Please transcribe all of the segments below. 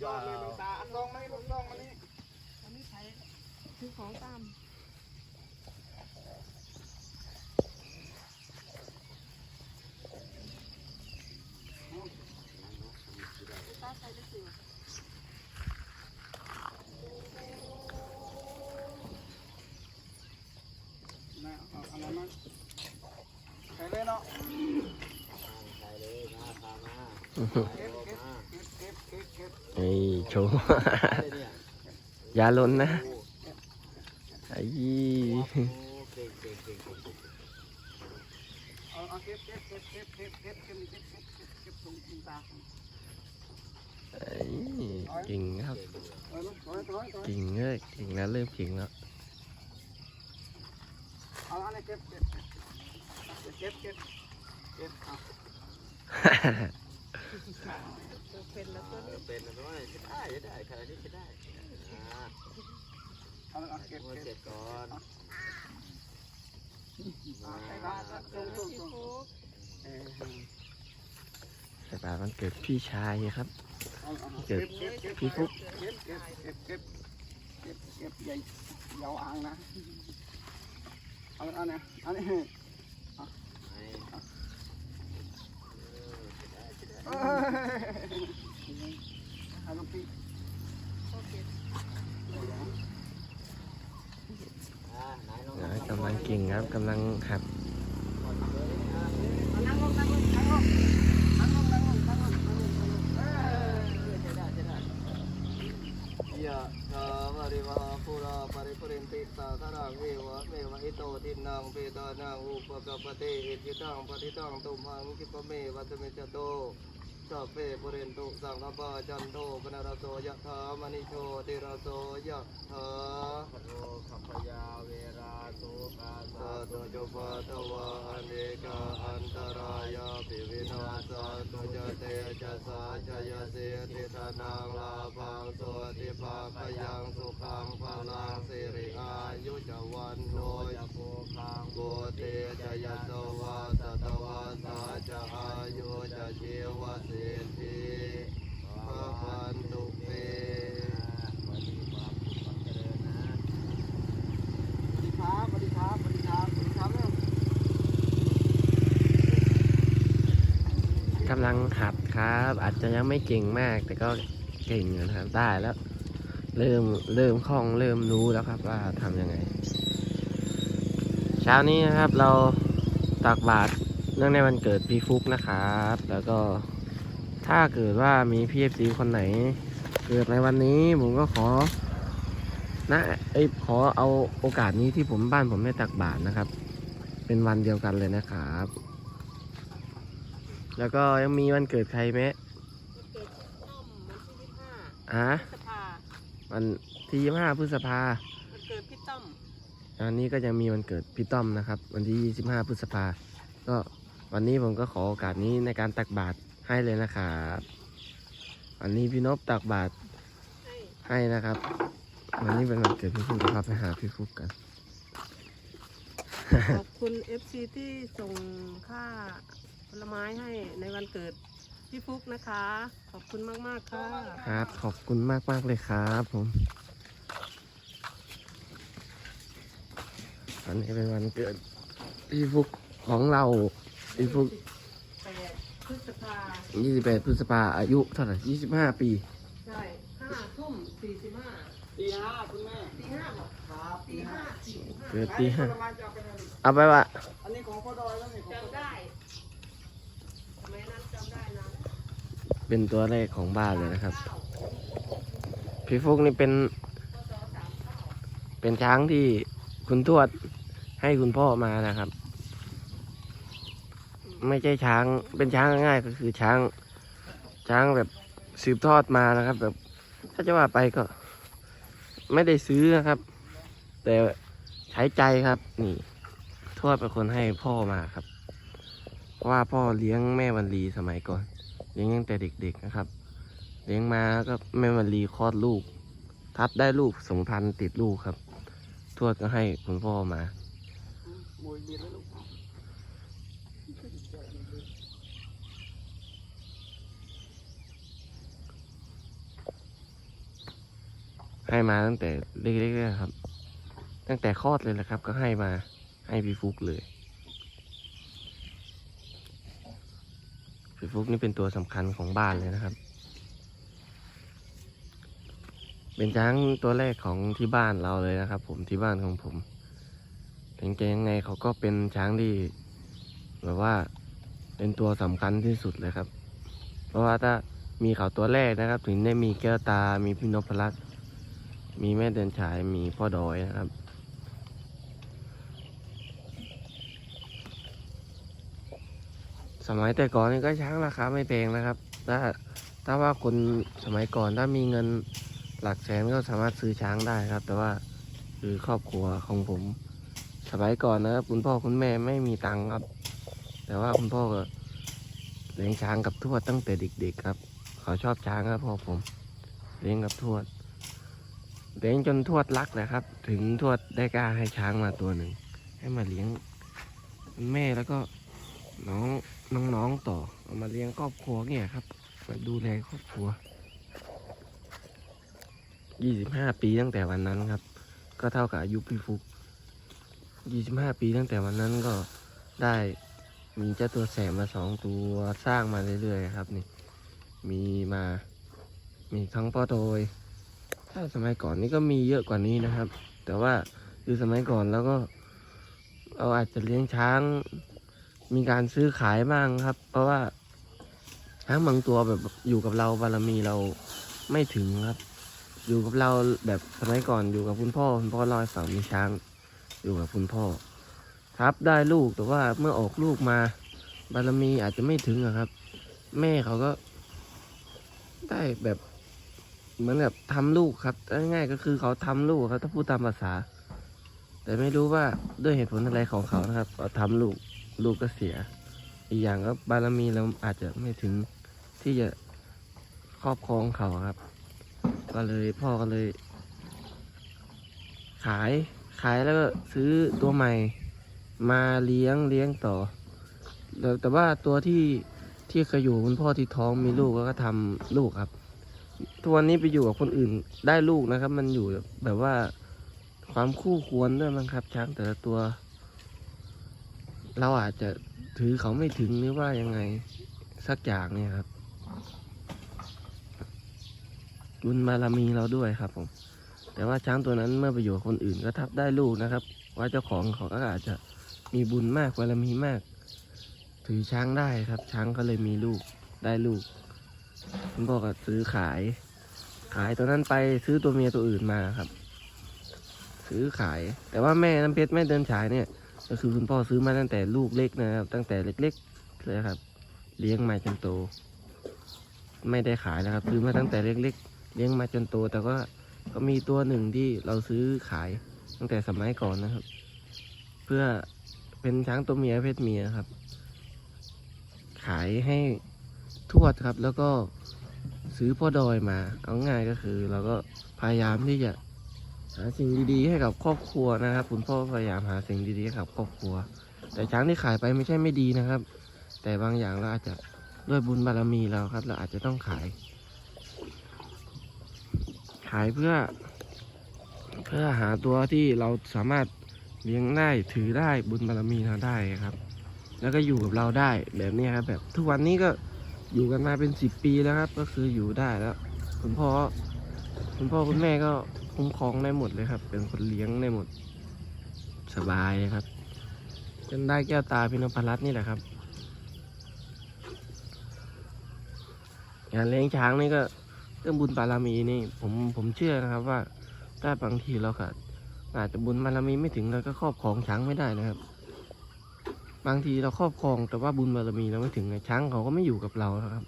เปล่าตาลองไหมลองลองมานี่อันนี้ใช้ซื้อของตามตาใส่ได้สินะเอาอะไรมาใส่เลยเนาะใส่เลยมาพามา ไอ้โชว์ยาล้นนะไอ้ยี่กิ่งครับกิ่งเลยกิ่งแล้วเริ่มกิ่งแล้วเอาอะไรเก็บเก็บเก็บเก็บเก็บ เอาเป็นแล้วก็เออเป็นแล้วด้วยใช้ได้ใช้ได้ขนาดนี้ใช้ได้อ่าเอาเอาเก็บเก็บเสร็จก่อนใส่บาตรตรงตรงลงโฟกเออใส่บาตรวันเกิดพี่ชายครับเอาเอาเก็บเก็บเก็บพี่ฟุ๊กเก็บเก็บเก็บเก็บเก็บเก็บใหญ่ยาวอ่างนะเอาอันนี้อันนี้ให้เอ้ยเอาลูกพี่ กำลังกิ่งครับกำลังหักนเปตนัอุปกปปะเตหิตังปฏิตังตุมหังคิปเมวัตเมจโต สัพเพปุเรนตุสังฆปาจันโทปนรสโสยะถามณิโชติรสโสยะถาโลคัพยาเวราสุกาสัตจุปะตวะอเนกาอันตรายาปิวินาศตุจเตจะสาชยเสติธนังลาภังโสติภาคยังสุขังพลังสิริอายุจวันโนยโภคังโกเตจะยสวาสตวาสาจะอายุจะชีวสิทธิพระพันตุเปวันนี้ความสุขความเจริญนะ สวัสดีครับสวัสดีครับสวัสดีครับสวัสดีครับเร็ว กำ ลังหัดครับ อาจจะยังไม่เก่งมาก แต่ก็เก่งอยู่นะครับได้แล้ว เริ่มเริ่มคล่องเริ่มรู้แล้วครับว่าทำยังไง เช้านี้นะครับเราตักบาตรเนื่องในวันเกิดพี่ฟุกนะครับ แล้วก็ถ้าเกิดว่ามีพี่เอฟซีคนไหน เกิดในวันนี้ผมก็ขอนะเอ้ขอเอาโอกาสนี้ที่ผมบ้านผมได้ตักบาตรนะครับ เป็นวันเดียวกันเลยนะครับ แล้วก็ยังมีวันเกิดใครไหมเกิดต้อมวันที่ยี่ห้าอะพฤษภาวันที่25พฤษภาวันเกิดพี่ต้อมอันนี้ก็ยังมีวันเกิดพี่ต้อมนะครับ วันที่25พฤษภาก็วันนี้ผมก็ขอโอกาสนี้ในการตักบาตรให้เลยนะครับวันนี้พี่นพตักบาตรให้ให้นะครับ วันนี้เป็นวันเกิดพี่ฟุกนะครับไปหาพี่ฟุกกันขอบคุณเอฟซีที่ส่งค่า ผลไม้ให้ในวันเกิดพี่ฟุกนะคะ ขอบคุณมากๆค่ะครับ ขอบคุณมากมากๆเลยครับผมวันนี้เป็นวันเกิดพี่ฟุกของเราพี่ฟุกแปดพฤษภา28พฤษภาอายุเท่าไหร่25ปี ใช่ห้าทุ่มสี่สิบห้าตีห้าคุณแม่ตีห้าบอกครับตีห้าสี่สิบห้าเกิดปีห้าผลไม้จะเอาไปไหนเอาไปวะอันนี้ของพ่อดอยแล้วนี่ของพ่อจำได้ทำไมนั้นจำได้นะ เป็นตัวเลขของบ้านเลยนะครับ พี่ฟุกนี่เป็น เป็นช้างที่คุณทวดให้คุณพ่อมานะครับ ไม่ใช่ช้างเป็นช้างง่ายก็คือช้าง ช้างแบบสืบทอดมานะครับ แบบ ถ้าจะว่าไปก็ ไม่ได้ซื้อนะครับ แต่ใช้ใจครับ นี่ ทวดเป็นคนให้พ่อมาครับ ว่าพ่อเลี้ยงแม่วันลีสมัยก่อน เลี้ยงตั้งแต่เด็กๆนะครับ เลี้ยงมาก็แม่วันลีคลอดลูก ทับได้ลูกสมพันธ์ติดลูกครับ ทวดก็ให้คุณพ่อมาให้มาตั้งแต่เล็กๆเลยครับ ตั้งแต่คลอดเลยแหละครับ ก็ให้มาให้พี่ฟุกเลย พี่ฟุกนี่เป็นตัวสำคัญของบ้านเลยนะครับ เป็นช้างตัวแรกของที่บ้านเราเลยนะครับ ผมที่บ้านของผมถึงจะยังไงเขาก็เป็นช้างที่แบบว่าเป็นตัวสำคัญที่สุดเลยครับ เพราะว่าถ้ามีเขาตัวแรกนะครับ ถึงได้มีแก้วตา มีพี่นพรัตน์มีแม่เดินฉาย มีพ่อดอยนะครับ มัยแต่ก่อนนี่ก็ช้างราคาไม่แพงนะครับ ถ้าถ้าว่าคนสมัยก่อนถ้ามีเงินหลักแสนก็สามารถซื้อช้างได้ครับ แต่ว่าคือครอบครัวของผม สมัยก่อนนะครับคุณพ่อคุณแม่ไม่มีตังค์ครับ แต่ว่าคุณพ่อก็เลี้ยงช้างกับทวดตั้งแต่เด็ก ๆ ครับ เขาชอบช้างครับพ่อผมเลี้ยงกับทวดเลี้ยงจนทวดรักเลยครับ ถึงทวดได้กล้าให้ช้างมาตัวหนึ่ง ให้มาเลี้ยงแม่แล้วก็น้อง น้องๆต่อ เอามาเลี้ยงครอบครัวเนี่ยครับมาดูแลครอบครัวยี่สิบห้าปีตั้งแต่วันนั้นครับ ก็เท่ากับอายุพี่ฟุกยี่สิบห้าปีตั้งแต่วันนั้นก็ได้มีเจ้าตัวแสบมาสองตัวสร้างมาเรื่อยๆครับนี่ มีมา มีทั้งพ่อโดย ถ้าสมัยก่อนนี่ก็มีเยอะกว่านี้นะครับ แต่ว่าคือสมัยก่อนแล้วก็ เราอาจจะเลี้ยงช้าง มีการซื้อขายบ้างครับ เพราะว่าช้างบางตัวแบบอยู่กับเราบารมีเราไม่ถึงครับ อยู่กับเราแบบสมัยก่อนอยู่กับคุณพ่อคุณพ่อล่าให้ฟังมีช้าง อยู่กับคุณพ่อ ครับได้ลูกแต่ว่าเมื่อออกลูกมา บารมีอาจจะไม่ถึงครับ แม่เขาก็ ได้แบบเหมือนแบบทำลูกครับง่ายๆก็คือเขาทำลูกครับถ้าพูดตามภาษา แต่ไม่รู้ว่าด้วยเหตุผลอะไรของเขานะครับเขาทำลูก ลูกก็เสีย อีกอย่างก็บารมีเราอาจจะไม่ถึงที่จะครอบครองเขาครับ ก็เลยพ่อก็เลย ขายขายแล้วก็ซื้อตัวใหม่มาเลี้ยงเลี้ยงต่อ แต่ว่าตัวที่ที่เคยอยู่คุณพ่อที่ท้องมีลูกแล้วก็ทำลูกครับตัวนนี้ไปอยู่กับคนอื่นได้ลูกนะครับ มันอยู่แบบว่าความคู่ควรด้วยมั้งครับ ช้างแต่ละตัว เราอาจจะถือเขาไม่ถึงหรือว่ายังไงสักอย่างเนี่ยครับบุญบารมีเราด้วยครับผม แต่ว่าช้างตัวนั้นเมื่อไปอยู่กับคนอื่นก็ทับได้ลูกนะครับ ว่าเจ้าของเขาก็อาจจะมีบุญมากบารมีมาก ถือช้างได้ครับ ช้างก็เลยมีลูกได้ลูกคุณพ่อก็ซื้อขาย ขายตัวนั้นไปซื้อตัวเมียตัวอื่นมาครับ ซื้อขาย แต่ว่าแม่น้ำเพชรแม่เดินฉายเนี่ย ก็คือคุณพ่อซื้อมาตั้งแต่ลูกเล็กนะครับ ตั้งแต่เล็กๆเลยครับ เลี้ยงมาจนโต ไม่ได้ขายนะครับ ซื้อมาตั้งแต่เล็ก ๆ เลี้ยงมาจนโต แต่ก็ก็มีตัวหนึ่งที่เราซื้อขายตั้งแต่สมัยก่อนนะครับ เพื่อเป็นช้างตัวเมียเพศเมียครับ ขายให้ทวดครับ แล้วก็ซื้อพ่อดอยมา เอาง่ายก็คือ เราก็พยายามที่จะ หาสิ่งดีๆให้กับครอบครัวนะครับ คุณพ่อพยายามหาสิ่งดีๆให้กับครอบครัว แต่ช้างที่ขายไปไม่ใช่ไม่ดีนะครับ แต่บางอย่างเราอาจจะด้วยบุญบารมีเราครับ เราอาจจะต้องขาย ขายเพื่อ เพื่อหาตัวที่เราสามารถเลี้ยงได้ถือได้บุญบารมีเราได้ครับ แล้วก็อยู่กับเราได้แบบนี้ครับ แบบทุกวันนี้ก็อยู่กันมาเป็นสิบปีแล้วครับ ก็คืออยู่ได้แล้ว คุณพ่อคุณพ่อคุณแม่ก็ คุ้มครองได้หมดเลยครับ เป็นคนเลี้ยงได้หมด สบายครับจนได้แก้วตาพินพรัตน์นี่แหละครับ งานเลี้ยงช้างนี่ก็เรื่องบุญบารมีนี่ ผมผมเชื่อนะครับว่าถ้าบางทีเราก็อาจจะบุญบารมีไม่ถึงเราก็ครอบครองช้างไม่ได้นะครับ บางทีเราครอบครองแต่ว่าบุญบารมีเราไม่ถึงไงช้างเขาก็ไม่อยู่กับเรานะครับ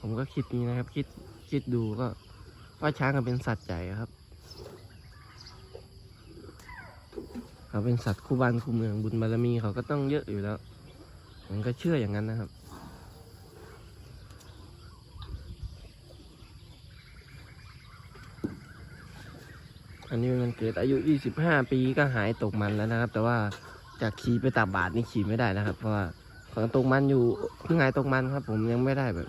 ผมก็คิดนี้นะครับ คิดคิดดูก็ ว่าช้างก็เป็นสัตว์ใหญ่ครับเขาเป็นสัตว์คู่บ้านคู่เมืองบุญบารมีเขาก็ต้องเยอะอยู่แล้วผมก็เชื่ออย่างนั้นนะครับ อันนี้มันเกิดอายุ 25 ปีก็หายตกมันแล้วนะครับ แต่ว่าจากขี่ไปตากบาทนี่ขี่ไม่ได้นะครับ เพราะว่าของตกมันอยู่เพิ่งหายตกมันครับ ผมยังไม่ได้แบบ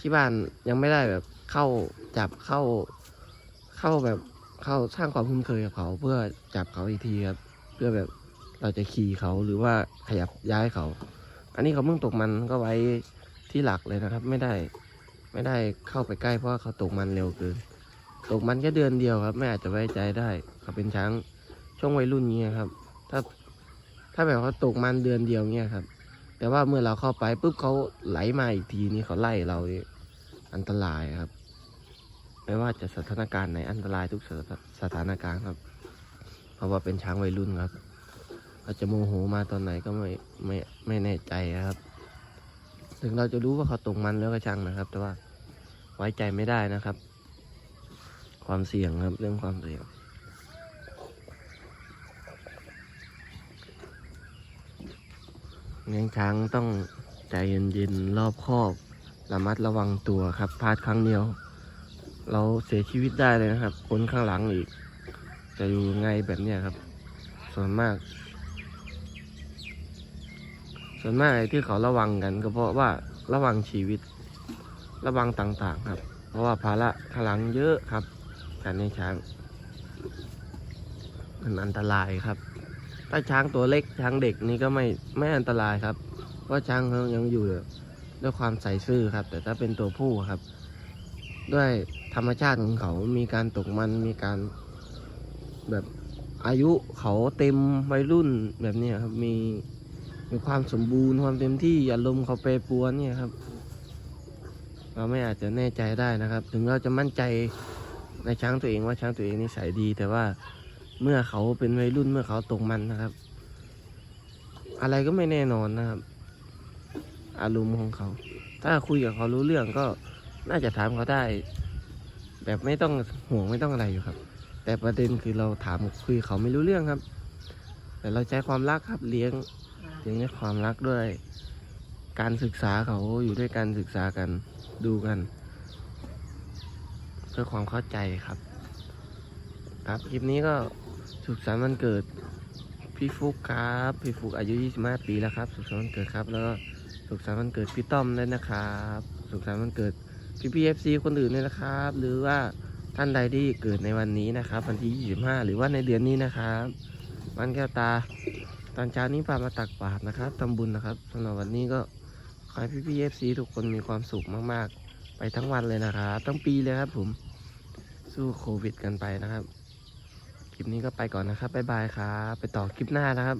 ที่บ้านยังไม่ได้แบบเข้า จับเข้าเข้าแบบเข้าสร้างความคุ้นเคยกับเขา เพื่อจับเขาอีกทีครับเพื่อแบบเราจะขี่เขาหรือว่าขยับย้ายเขา อันนี้เขาเพิ่งตกมันก็ไว้ที่หลักเลยนะครับ ไม่ได้ไม่ได้เข้าไปใกล้เพราะว่าเขาตกมันเร็วเกินตกมันแค่เดือนเดียวครับ ไม่อาจจะไว้ใจได้เขาเป็นช้างช่วงวัยรุ่นเงี้ยครับ ถ้าถ้าแบบเขาตกมันเดือนเดียวเงี้ยครับ แต่ว่าเมื่อเราเข้าไปปุ๊บเขาไหลมาอีกทีนี้เขาไล่เราอันตรายครับ ไม่ว่าจะสถานการณ์ไหนอันตรายทุกสถานการณ์ครับ เพราะว่าเป็นช้างวัยรุ่นครับเขาจะโมโหมาตอนไหนก็ไม่ไม่ไม่แน่ใจครับ ถึงเราจะรู้ว่าเขาตกมันแล้วก็ช่างนะครับ แต่ว่าไว้ใจไม่ได้นะครับ ความเสี่ยงครับเรื่องความเสี่ยงเลี้ยงช้างต้องใจเย็นๆรอบคอบระมัดระวังตัวครับพลาดครั้งเดียว เราเสียชีวิตได้เลยนะครับ คนข้างหลังอีก จะอยู่ไงแบบเนี้ยครับ ส่วนมาก ส่วนมากไอ้ที่เขาระวังกันก็เพราะว่าระวังชีวิต ระวังต่างๆ ครับ เพราะว่าภาระข้างหลังเยอะครับการเลี้ยงช้างมันอันตรายครับ ถ้าช้างตัวเล็กช้างเด็กนี่ก็ไม่ไม่อันตรายครับ เพราะช้างเขายังอยู่ด้วยความใส่ซื่อครับ แต่ถ้าเป็นตัวผู้ครับ ด้วยธรรมชาติของเขา มีการตกมัน มีการแบบอายุเขาเต็มวัยรุ่นแบบนี้ครับ มีมีความสมบูรณ์ความเต็มที่อารมณ์เขาเปรปรวนเนี่ยครับ เราไม่อาจจะแน่ใจได้นะครับ ถึงเราจะมั่นใจในช้างตัวเองว่าช้างตัวเองนิสัยดี แต่ว่าเมื่อเขาเป็นวัยรุ่นเมื่อเขาตกมันนะครับ อะไรก็ไม่แน่นอนนะครับ อารมณ์ของเขา ถ้าคุยกับเขารู้เรื่องก็ น่าจะถามเขาได้ แบบไม่ต้องห่วงไม่ต้องอะไรอยู่ครับ แต่ประเด็นคือเราถามคุยเขาไม่รู้เรื่องครับ แต่เราใช้ความรักครับเลี้ยงเลี้ยงด้วยความรักด้วย การศึกษาเขาอยู่ด้วยการศึกษากันดูกัน เพื่อความเข้าใจครับ ครับคลิปนี้ก็สุขสันต์วันเกิดพี่ฟุกครับ พี่ฟุกอายุ 25 ปีแล้วครับ สุขสันต์วันเกิดครับ แล้วก็สุขสันต์วันเกิดพี่ต้อมด้วยนะครับ สุขสันต์วันเกิด พี่พีเอฟซีคนอื่นด้วยนะครับ หรือว่าท่านใดที่เกิดในวันนี้นะครับ วันที่ 25 หรือว่าในเดือนนี้นะครับวันแก้วตา ตอนเช้านี้พามาตักบาตรนะครับทำบุญนะครับสำหรับวันนี้ก็ขอให้พี่พีเอฟซีทุกคนมีความสุขมากๆ ไปทั้งวันเลยนะครับทั้งปีเลยครับผมสู้โควิดกันไปนะครับ คลิปนี้ก็ไปก่อนนะครับบ๊ายบายครับไปต่อคลิปหน้านะครับ